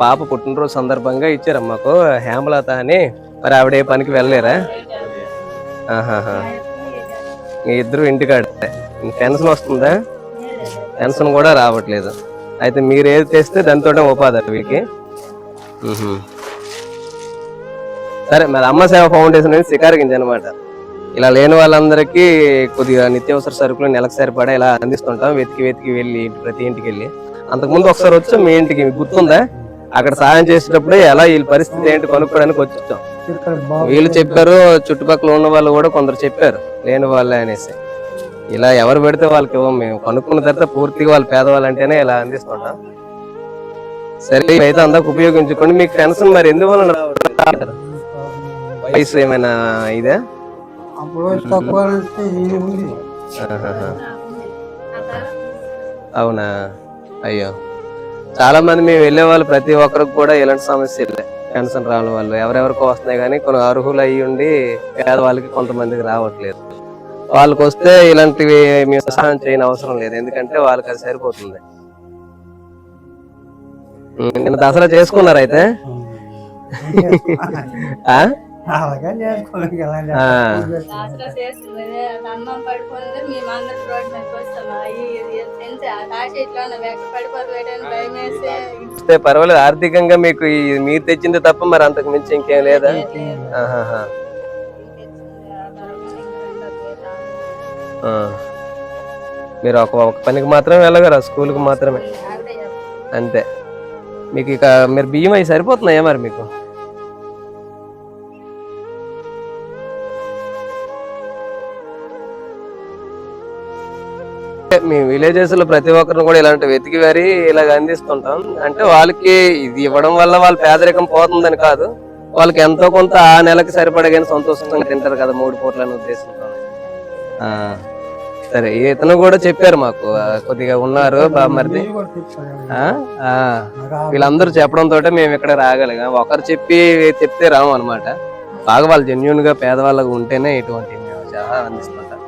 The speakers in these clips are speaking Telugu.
పాప పుట్టినరోజు సందర్భంగా ఇచ్చారు మాకు. హేమలత అని. మరి ఆవిడ ఏ పనికి వెళ్ళలేరా? మీ ఇద్దరు ఇంటికాడ. పెన్షన్ వస్తుందా? పెన్షన్ కూడా రావట్లేదు. అయితే మీరు ఏది తెస్తే దాంతో ఉపాధి వీళ్ళకి. సరే మరి అమ్మ సేవ ఫౌండేషన్ అనేది శికారగింజ అనమాట ఇలా లేని వాళ్ళందరికీ కొద్దిగా నిత్యావసర సరుకులు నెలకు సరిపడా ఇలా అందిస్తుంటాం. వెతికి వెతికి వెళ్ళి ప్రతి ఇంటికి వెళ్ళి. అంతకుముందు ఒకసారి వచ్చి మీ ఇంటికి. గుర్తుందా? అక్కడ సాయం చేసేటప్పుడు ఎలా వీళ్ళ పరిస్థితి ఏంటి కొనుక్కోడానికి వచ్చాం వీళ్ళు చెప్పారు చుట్టుపక్కల ఉన్న వాళ్ళు కూడా కొందరు చెప్పారు లేని వాళ్ళే అనేసి. ఇలా ఎవరు పెడితే వాళ్ళకి ఇవ్వం మేము కనుక్కున్న తర్వాత పూర్తిగా వాళ్ళు పేదవాళ్ళు అంటేనే ఇలా అందిస్తుంటాం. సరే అయితే అందరికి ఉపయోగించుకోండి. మీకు టెన్షన్ మరి ఎందువల్ల వయసు ఏమైనా ఇదే? అవునా? అయ్యో. చాలా మంది మేము వెళ్ళే వాళ్ళు ప్రతి ఒక్కరికి కూడా ఇలాంటి సమస్యలే పెన్షన్ రాని వాళ్ళు ఎవరెవరికో వస్తున్నాయి కానీ కొన్ని అర్హులు అయ్యి ఉండి పేదవాళ్ళకి కొంతమందికి రావట్లేదు. వాళ్ళకి వస్తే ఇలాంటివి మేము సహాయం చేయని అవసరం లేదు. ఎందుకంటే వాళ్ళకి అది సరిపోతుంది. నిన్న దసరా చేసుకున్నారు అయితే? ఆ? అలాగే చేసుకోవాలి ఆ. అన్నం రోడ్డు మీదకి వస్తాం. ఆ పర్వాలేదు ఆర్థికంగా మీకు ఈ మీరు తెచ్చింది తప్ప మరి అంతకు మించి ఇంకేం లేదా. ఆ. మీరు ఒక ఒక పనికి మాత్రమే వెళ్ళగలరా స్కూల్కి మాత్రమే. అంతే. మీకు ఇక మీరు బియ్యం అవి సరిపోతున్నాయా మరి మీకు? మీ విలేజెస్లో ప్రతి ఒక్కరిని కూడా ఇలాంటి వెతికి వారి ఇలాగ అందిస్తుంటాం. అంటే వాళ్ళకి ఇది ఇవ్వడం వల్ల వాళ్ళ పేదరికం పోతుందని కాదు. వాళ్ళకి ఎంతో కొంత ఆ నెలకి సరిపడగానే సంతోషంగా తింటారు కదా మూడు పూట్లని ఉద్దేశంతో. ఆ, సరే ఇతను కూడా చెప్పారు మాకు కొద్దిగా ఉన్నారు బామ్మర్ది మీరు కూడా తెచ్చుకోవాలి. ఆ? ఆ. నాకు ఆ వీళ్ళందరూ చెప్పడం తోటే మేము ఇక్కడ రాగలిగాం. ఒకరు చెప్పి చెప్తే రాము అనమాట బాగా వాళ్ళు జెన్యున్గా పేదవాళ్ళగా ఉంటేనే ఇటువంటి మేము చాలా అందిస్తుంటాం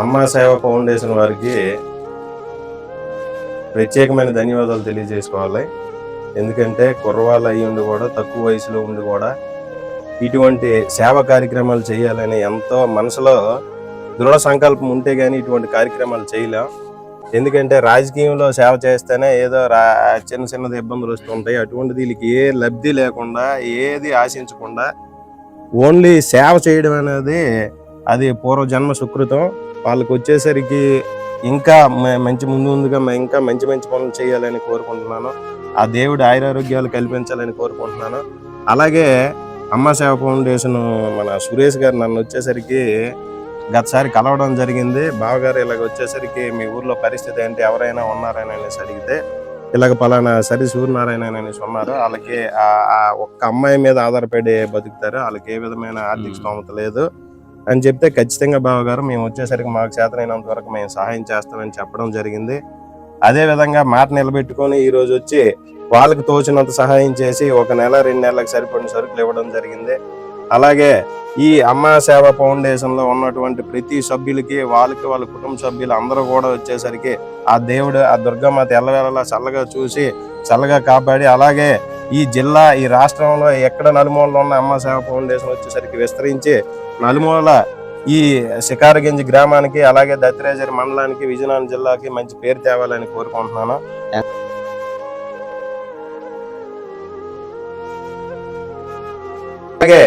అమ్మా సేవ ఫౌండేషన్ వారికి ప్రత్యేకమైన ధన్యవాదాలు తెలియజేసుకోవాలి. ఎందుకంటే కుర్రవాళ్ళు అయ్యి ఉండి కూడా తక్కువ వయసులో ఉండి కూడా ఇటువంటి సేవ కార్యక్రమాలు చేయాలని ఎంతో మనసులో దృఢ సంకల్పం ఉంటే కానీ ఇటువంటి కార్యక్రమాలు చేయలేం. ఎందుకంటే రాజకీయంలో సేవ చేస్తేనే ఏదో రా చిన్న చిన్నది ఇబ్బందులు వస్తుంటాయి. అటువంటిది వీళ్ళకి ఏ లబ్ధి లేకుండా ఏది ఆశించకుండా ఓన్లీ సేవ చేయడం అనేది అది పూర్వజన్మ సుకృతం. వాళ్ళకి వచ్చేసరికి ఇంకా మంచి ముందు ముందుగా ఇంకా మంచి మంచి పనులు చేయాలని కోరుకుంటున్నాను. ఆ దేవుడి ఆయురారోగ్యాలు కల్పించాలని కోరుకుంటున్నాను. అలాగే అమ్మ సేవ ఫౌండేషన్ మన సురేష్ గారు నన్ను వచ్చేసరికి గతసారి కలవడం జరిగింది. బావగారు ఇలాగ వచ్చేసరికి మీ ఊర్లో పరిస్థితి ఏంటి ఎవరైనా ఉన్నారని అనేసి అడిగితే ఇలాగ పలానా సరి సూర్యనారాయణ అనేసి ఉన్నారు. వాళ్ళకి ఒక్క అమ్మాయి మీద ఆధారపడి బతుకుతారు. వాళ్ళకి ఏ విధమైన ఆర్థిక. స్తోమత లేదు. అని చెప్తే ఖచ్చితంగా బావగారు మేము వచ్చేసరికి మాకు చేతనైనంత వరకు మేము సహాయం చేస్తామని చెప్పడం జరిగింది. అదే విధంగా మాట నిలబెట్టుకొని ఈ రోజు వచ్చి వాళ్ళకి తోచినంత సహాయం చేసి ఒక నెల రెండు నెలలకు సరిపడిన సరుకులు ఇవ్వడం జరిగింది. అలాగే ఈ అమ్మా సేవ ఫౌండేషన్లో ఉన్నటువంటి ప్రతి సభ్యులకి వాళ్ళకి వాళ్ళ కుటుంబ సభ్యులు అందరూ కూడా వచ్చేసరికి ఆ దేవుడు ఆ దుర్గమాత ఎల్లవేళలా చల్లగా చూసి చల్లగా కాపాడి అలాగే ఈ జిల్లా ఈ రాష్ట్రంలో ఎక్కడ నలుమూలలో ఉన్న అమ్మ సేవ ఫౌండేషన్ వచ్చేసరికి విస్తరించి నలుమూల ఈ శికారగంజ్ గ్రామానికి అలాగే దత్తరేజరి మండలానికి విజయనగరం జిల్లాకి మంచి పేరు తేవాలని కోరుకుంటున్నాను. అలాగే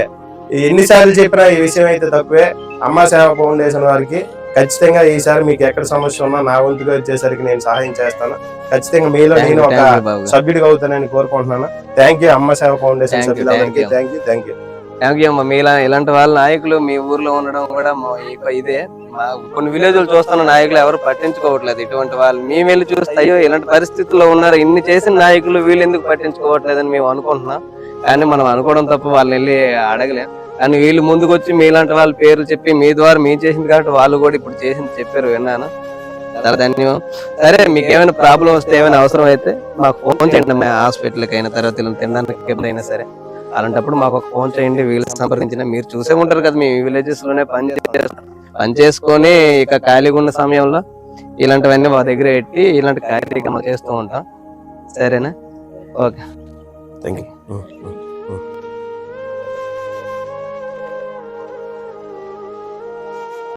ఎన్నిసార్లు చెప్పినా ఈ విషయం అయితే తక్కువే. అమ్మ సేవ ఫౌండేషన్ వారికి ఖచ్చితంగా ఈసారి మీకు ఎక్కడ సమస్య ఉన్నా నా వంతుగా వచ్చేసరికి నేను సహాయం చేస్తాను. ఖచ్చితంగా మీలో నేను ఒక. సభ్యుడిగా అవుతానని కోరుకుంటున్నాను. థ్యాంక్ యూ అమ్మ సేవ ఫౌండేషన్ సభ్యులందరికీ. Thank you thank you thank you అమ్మా. మీలా ఇలాంటి వాళ్ళ నాయకులు మీ ఊర్లో ఉండడం కూడా ఇదే. మా కొన్ని విలేజ్లు చూస్తున్న నాయకులు ఎవరు పట్టించుకోవట్లేదు. ఇటువంటి వాళ్ళు మేము వెళ్ళి చూస్తే అయ్యో ఇలాంటి పరిస్థితుల్లో ఉన్నారు. ఇన్ని చేసిన నాయకులు వీళ్ళు ఎందుకు పట్టించుకోవట్లేదని మేము అనుకుంటున్నాం. కానీ మనం అనుకోవడం తప్ప వాళ్ళని వెళ్ళి అడగలేం. కానీ వీళ్ళు ముందుకు వచ్చి మీలాంటి వాళ్ళ పేర్లు చెప్పి మీ ద్వారా మేము చేసింది కాబట్టి వాళ్ళు కూడా ఇప్పుడు చేసింది చెప్పారు విన్నాను. చాలా ధన్యవాదం సరే మీకు ఏమైనా ప్రాబ్లం వస్తే ఏమైనా అవసరం అయితే మాకు ఫోన్ చేయండి. మా హాస్పిటల్కి అయినా తర్వాత తినడానికి ఎప్పుడైనా సరే. అలాంటప్పుడు మాకు ఒక ఫోన్ చేయండి వీళ్ళు సంప్రదించిన. మీరు చూసే ఉంటారు కదా మీ విలేజెస్లోనే పని పని చేసుకొని ఇక ఖాళీగా ఉన్న సమయంలో ఇలాంటివన్నీ మా దగ్గర పెట్టి ఇలాంటి కార్యక్రమాలు చేస్తూ ఉంటాం. సరేనా? ఓకే. Thank you